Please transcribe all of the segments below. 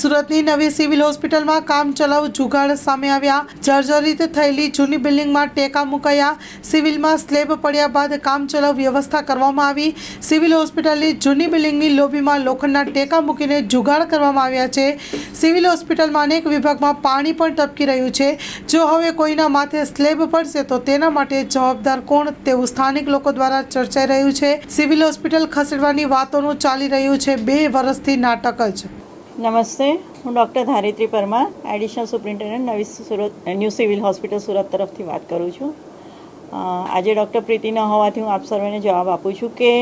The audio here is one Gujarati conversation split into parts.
સુરતની નવી સિવિલ હોસ્પિટલમાં કામ ચલાવ જુગાડ સામે આવ્યા. જર્જરિત થયેલી જૂની બિલ્ડિંગમાં ટેકા મુકાયા. સિવિલમાં સ્લેબ પડ્યા બાદ કામ ચલાવ વ્યવસ્થા કરવામાં આવી. સિવિલ હોસ્પિટલની જૂની બિલ્ડિંગની લોબીમાં લોખંડના ટેકા મૂકીને જુગાડ કરવામાં આવ્યા છે. સિવિલ હોસ્પિટલમાં અનેક વિભાગમાં પાણી પણ ટપકી રહ્યું છે. જો હવે કોઈના માથે સ્લેબ પડશે તો તેના માટે જવાબદાર કોણ તેવું સ્થાનિક લોકો દ્વારા ચર્ચાઈ રહ્યું છે. સિવિલ હોસ્પિટલ ખસેડવાની વાતોનું ચાલી રહ્યું છે. બે વર્ષથી નાટક જ. નમસ્તે, હું doctor Dharitri Parmar additional superintendent, નવી Surat, new civil hospital Surat તરફથી વાત કરું છું. આજે ડૉક્ટર પ્રીતિ ન હોવાથી હું આપ સર્વેને જવાબ આપું છું કે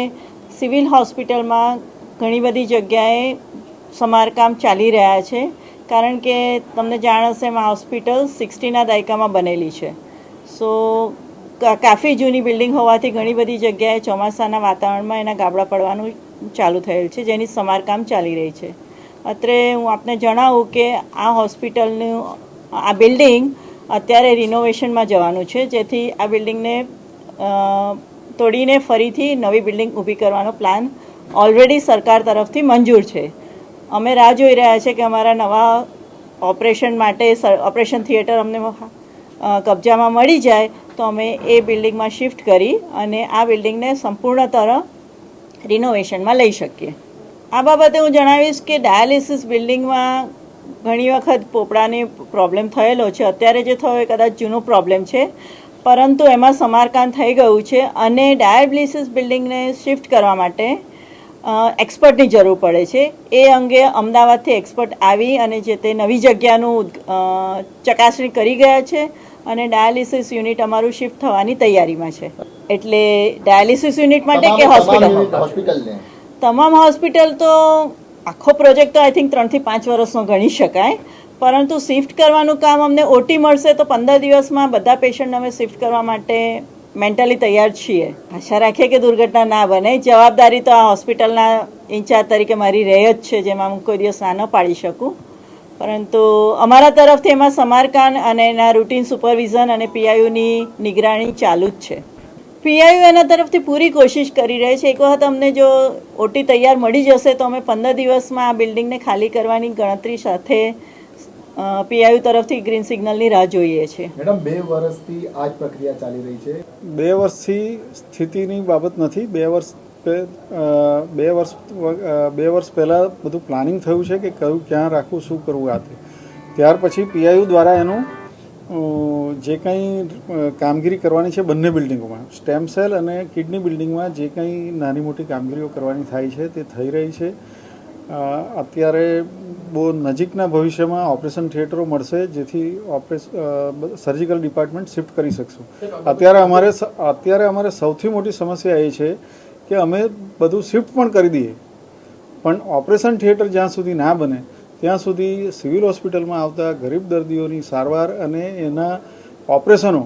સિવિલ હોસ્પિટલમાં ઘણી બધી જગ્યાએ સમારકામ ચાલી રહ્યા છે, કારણ કે તમને જાણ હશે એમાં હોસ્પિટલ સિક્સટીના દાયકામાં બનેલી છે. સો કાફી જૂની બિલ્ડિંગ હોવાથી ઘણી બધી જગ્યાએ ચોમાસાના વાતાવરણમાં એના ગાબડા પડવાનું ચાલુ થયેલ છે, જેની સમારકામ ચાલી રહી છે. અત્રે હું આપને જણાવું કે આ હોસ્પિટલનું, આ બિલ્ડિંગ અત્યારે રિનોવેશનમાં જવાનું છે. જેથી આ બિલ્ડિંગને તોડીને ફરીથી નવી બિલ્ડિંગ ઊભી કરવાનો પ્લાન ઓલરેડી સરકાર તરફથી મંજૂર છે. અમે રાહ જોઈ રહ્યા છે કે અમારા નવા ઓપરેશન માટે ઓપરેશન થિયેટર અમને કબજામાં મળી જાય તો અમે એ બિલ્ડિંગમાં શિફ્ટ કરી અને આ બિલ્ડિંગને સંપૂર્ણતર રિનોવેશનમાં લઈ શકીએ. આ બાબતે હું જણાવીશ કે ડાયાલિસિસ બિલ્ડિંગમાં ઘણી વખત પોપડાની પ્રોબ્લેમ થયેલો છે. અત્યારે જે થયો એ કદાચ જૂનો પ્રોબ્લેમ છે. પરંતુ એમાં સમારકામ થઈ ગયું છે અને ડાયાલિસિસ બિલ્ડિંગને શિફ્ટ કરવા માટે એક્સપર્ટની જરૂર પડે છે. એ અંગે અમદાવાદથી એક્સપર્ટ આવી અને જે તે નવી જગ્યાનું ચકાસણી કરી ગયા છે અને ડાયાલિસિસ યુનિટ અમારું શિફ્ટ થવાની તૈયારીમાં છે. એટલે ડાયાલિસિસ યુનિટ માટે કે હોસ્પિટલ? હોસ્પિટલને? તમામ હોસ્પિટલ તો આખો પ્રોજેક્ટ તો આઈ થિંક ત્રણથી પાંચ વર્ષનો ગણી શકાય. પરંતુ શિફ્ટ કરવાનું કામ અમને ઓટી મળશે તો પંદર દિવસમાં બધા પેશન્ટ અમે શિફ્ટ કરવા માટે મેન્ટલી તૈયાર છીએ. આશા રાખીએ કે દુર્ઘટના ના બને. જવાબદારી તો આ હોસ્પિટલના ઇન્ચાર્જ તરીકે મારી રહે જ છે, જેમાં હું કોઈ દિવસ ના ન પાડી શકું. પરંતુ અમારા તરફથી એમાં સમારકામ અને એના રૂટીન સુપરવિઝન અને પીઆઈયુની નિગરાણી ચાલુ જ છે. પીઆઈયુ એના તરફથી પૂરી કોશિશ કરી રહી છે. એક વખત અમને જો ઓટી તૈયાર મળી જશે તો અમે પંદર દિવસમાં આ બિલ્ડિંગને ખાલી કરવાની ગણતરી સાથે પીઆઈયુ તરફથી ગ્રીન સિગ્નલની રાહ જોઈએ છીએ મેડમ બે વર્ષથી આ જ પ્રક્રિયા ચાલી રહી છે? બે વર્ષથી સ્થિતિની બાબત નથી. બે વર્ષ બે વર્ષ બે વર્ષ પહેલાં બધું પ્લાનિંગ થયું છે કે કયું ક્યાં રાખવું શું કરવું આ ત્યાર પછી પીઆઈયુ દ્વારા એનું જે કંઈ કામગીરી કરવાની છે બંને બિલ્ડિંગોમાં. સ્ટેમ સેલ અને કિડની બિલ્ડિંગમાં જે કંઈ નાની મોટી કામગીરીઓ કરવાની થાય છે તે થઈ રહી છે. અત્યારે બહુ નજીકના ભવિષ્યમાં ઓપરેશન થિયેટરો મળશે જેથી ઓપરેશ સર્જિકલ ડિપાર્ટમેન્ટ શિફ્ટ કરી શકશું. અત્યારે અમારે અત્યારે અમારે સૌથી મોટી સમસ્યા એ છે કે અમે બધું શિફ્ટ પણ કરી દઈએ. પણ ઓપરેશન થિયેટર જ્યાં સુધી ના બને, ત્યાં સુધી સિવિલ હોસ્પિટલમાં આવતા ગરીબ દર્દીઓની સારવાર અને એના ઓપરેશનો,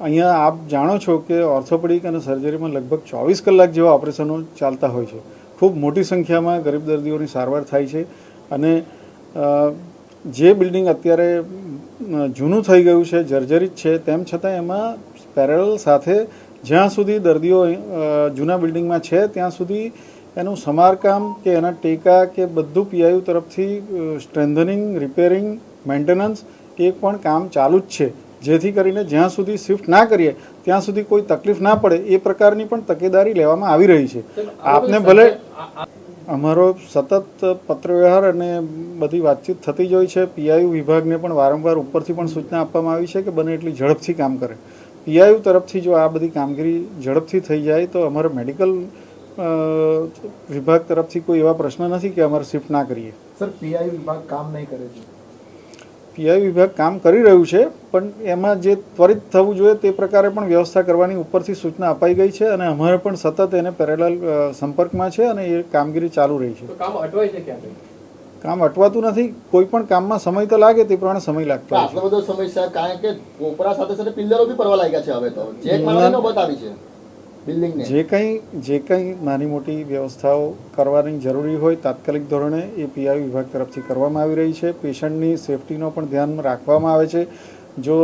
અહીંયા આપ જાણો છો કે ઓર્થોપેડિક અને સર્જરીમાં લગભગ ચોવીસ કલાક જેવા ઓપરેશનો ચાલતા હોય છે. ખૂબ મોટી સંખ્યામાં ગરીબ દર્દીઓની સારવાર થાય છે અને જે બિલ્ડિંગ અત્યારે જૂનું થઈ ગયું છે, જર્જરિત છે, તેમ છતાં એમાં પેરેલ સાથે જ્યાં સુધી દર્દીઓ જૂના બિલ્ડિંગમાં છે, ત્યાં સુધી એનું સમારકામ કે એના ટેકા કે બધું પીઆઈયુ તરફથી સ્ટ્રેન્થનિંગ રિપેરિંગ, મેન્ટેનન્સ એ પણ કામ ચાલુ જ છે. જેથી કરીને જ્યાં સુધી શિફ્ટ ના કરીએ ત્યાં સુધી કોઈ તકલીફ ના પડે એ પ્રકારની પણ તકેદારી લેવામાં આવી રહી છે. આપને ભલે અમારો સતત પત્રવ્યવહાર અને બધી વાતચીત થતી જ હોય છે. પીઆઈયુ વિભાગને પણ વારંવાર ઉપરથી પણ સૂચના આપવામાં આવી છે કે બને એટલી ઝડપથી કામ કરે. પીઆઈયુ તરફથી જો આ બધી કામગીરી ઝડપથી થઈ જાય તો અમારે મેડિકલ વિભાગ તરફથી કોઈ એવા પ્રશ્ન નથી કે અમારે શિફ્ટ ના કરીએ. સર પીઆઈ વિભાગ કામ નહીં કરે છે. પીઆઈ વિભાગ કામ કરી રહ્યું છે પણ એમાં જે ત્વરિત થવું જોઈએ તે પ્રકારે પણ વ્યવસ્થા કરવાની ઉપરથી સૂચના અપાઈ ગઈ છે અને અમારે પણ સતત એને પેરેલલ સંપર્કમાં છે અને એ કામગીરી ચાલુ રહી છે. કામ અટવાય છે ક્યાં કામ અટવાતું નથી કોઈ પણ કામમાં સમય તો લાગે તે પ્રમાણે સમય લાગતો આટલો બધો સમય કારણ કે કોપરા સાથે સાથે પિલ્લરો બી પડવા લાગ્યા છે હવે તો. ચેક મારવાની નોબત છે. બિલ્ડિંગને જે કંઈ જે કંઈ નાની મોટી વ્યવસ્થાઓ કરવાની જરૂરી હોય તાત્કાલિક ધોરણે એ પીઆઈ વિભાગ તરફથી કરવામાં આવી રહી છે. પેશન્ટની સેફટીનો પણ ધ્યાન રાખવામાં આવે છે. જો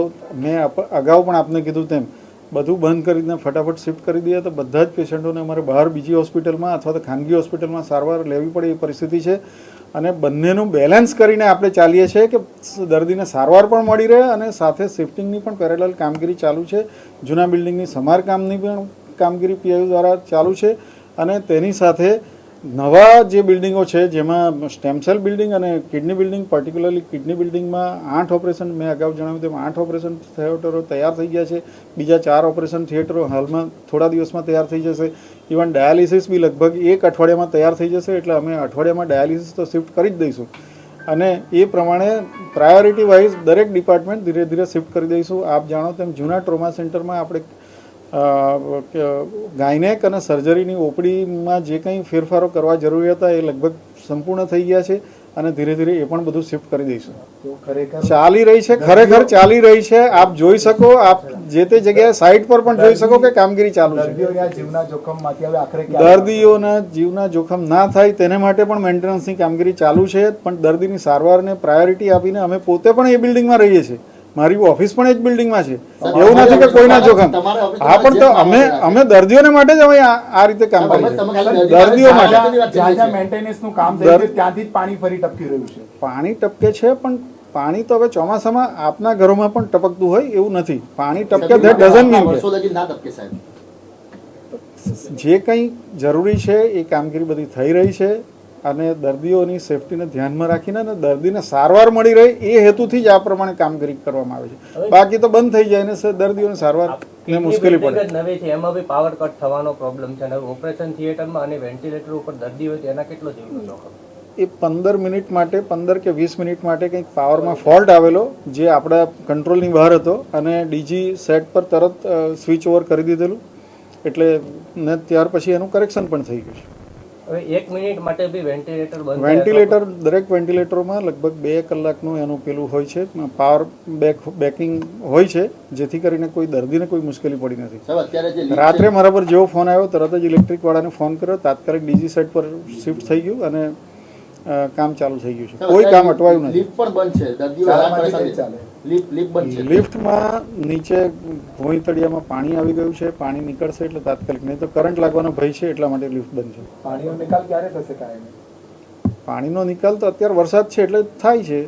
મેં અગાઉ પણ આપને કીધું તેમ, બધું બંધ કરીને ફટાફટ શિફ્ટ કરી દઈએ તો બધા જ પેશન્ટોને અમારે બહાર બીજી હોસ્પિટલમાં અથવા તો ખાનગી હોસ્પિટલમાં સારવાર લેવી પડે એ પરિસ્થિતિ છે. અને બંનેનું બેલેન્સ કરીને આપણે ચાલીએ છીએ કે દર્દીને સારવાર પણ મળી રહે અને સાથે શિફ્ટિંગની પણ પેરેલલ કામગીરી ચાલુ છે. જૂના બિલ્ડિંગની સમારકામની પણ કામગીરી પીઆઈ દ્વારા ચાલુ છે અને તેની સાથે નવા જે બિલ્ડિંગો છે, જેમાં સ્ટેમસેલ બિલ્ડિંગ અને કિડની બિલ્ડિંગ પર્ટિક્યુલરલી કિડની બિલ્ડિંગમાં આઠ ઓપરેશન મેં અગાઉ જણાવ્યું તેમ આઠ ઓપરેશન થિયેટરો તૈયાર થઈ ગયા છે. બીજા ચાર ઓપરેશન થિયેટરો હાલમાં થોડા દિવસમાં તૈયાર થઈ જશે. ઇવન ડાયાલિસિસ બી લગભગ એક અઠવાડિયામાં તૈયાર થઈ જશે, એટલે અમે અઠવાડિયામાં ડાયાલિસિસ તો શિફ્ટ કરી જ દઈશું. અને એ પ્રમાણે પ્રાયોરિટી વાઇઝ દરેક ડિપાર્ટમેન્ટ ધીરે ધીરે શિફ્ટ કરી દઈશું. આપ જાણો તેમ જૂના ટ્રોમા સેન્ટરમાં આપણે ગાયનેક અને સર્જરીની ઓપડીમાં જે કંઈ ફેરફારો કરવા જરૂરી હતા એ લગભગ સંપૂર્ણ થઈ ગયા છે અને ધીરે ધીરે એ પણ બધું શિફ્ટ કરી દઈશું. ચાલી રહી છે ખરેખર ચાલી રહી છે આપ જોઈ શકો આપ જે તે જગ્યાએ સાઇટ પર પણ જોઈ શકો કે કામગીરી ચાલુ છે. દર્દીઓના જીવના જોખમ ના થાય તેને માટે પણ મેન્ટેનન્સની કામગીરી ચાલુ છે પણ દર્દીની સારવારને પ્રાયોરિટી આપીને અમે પોતે પણ એ બિલ્ડિંગમાં રહીએ છીએ. મારી ઓફિસ પણ એ જ બિલ્ડિંગમાં છે. એવું નથી કે કોઈના જોખમ. હા પણ તો અમે અમે દર્દીઓને માટે જ અમે આ રીતે કામ કરીએ દર્દીઓ માટે. મેન્ટેનન્સનું કામ ત્યાંથી જ પાણી ફરી ટપકી રહ્યું છે. પાણી ટપકે છે પણ પાણી તો હવે ચોમાસામાં આપના ઘરોમાં પણ ટપકતું હોય એવું નથી. પાણી ટપકે ધેટ ડઝન મીન વર્ષો લગી ના ટપકે સાહેબ? જે કંઈ જરૂરી છે એ કામગીરી બધી થઈ રહી છે. અને દર્દીઓની સેફટીને ધ્યાનમાં રાખીને અને દર્દીને સારવાર મળી રહે એ હેતુથી જ આ પ્રમાણે કામગીરી કરવામાં આવે છે. બાકી તો બંધ થઈ જાય ને સર દર્દીઓને સારવાર ને મુશ્કેલી પડે. નવી છે એમાં બી પાવર કટ થવાનો પ્રોબ્લેમ છે અને ઓપરેશન થિયેટરમાં અને વેન્ટિલેટર ઉપર દર્દી હોય તેના કેટલો જીવનો જોખમ? એ પંદર મિનિટ માટે પંદર કે વીસ મિનિટ માટે કંઈક પાવરમાં ફોલ્ટ આવેલો જે આપણા કંટ્રોલની બહાર હતો અને ડીજી સેટ પર તરત સ્વિચ ઓવર કરી દીધેલું. એટલે ને ત્યાર પછી એનું કરેક્શન પણ થઈ ગયું છે. હવે એક મિનિટ માટે બી વેન્ટિલેટર બંધ વેન્ટિલેટર દરેક વેન્ટિલેટરોમાં લગભગ બે કલાકનું એનું પેલું હોય છે. પાવર બેક બેકિંગ હોય છે જેથી કરીને કોઈ દર્દીને કોઈ મુશ્કેલી પડી નથી. રાત્રે મારા પર જેવો ફોન આવ્યો તરત જ ઇલેક્ટ્રિક વાળાને ફોન કર્યો. તાત્કાલિક ડીજી સેટ પર શિફ્ટ થઈ ગયું અને કામ ચાલુ થઈ ગયું છે. કોઈ કામ અટવાયું નથી. લિફ્ટ પણ બંધ છે. દર્દીઓ ચાલે. લિફ્ટમાં નીચે ભોઈ તળિયામાં પાણી આવી ગયું છે. પાણી નીકળશે એટલે તાત્કાલિક. નહીં તો કરંટ લાગવાનો ભય છે એટલા માટે લિફ્ટ બંધ છે. પાણીનો નિકાલ ક્યારે થશે કાયમી? પાણીનો નિકાલ તો અત્યારે વરસાદ છે એટલે થાય છે.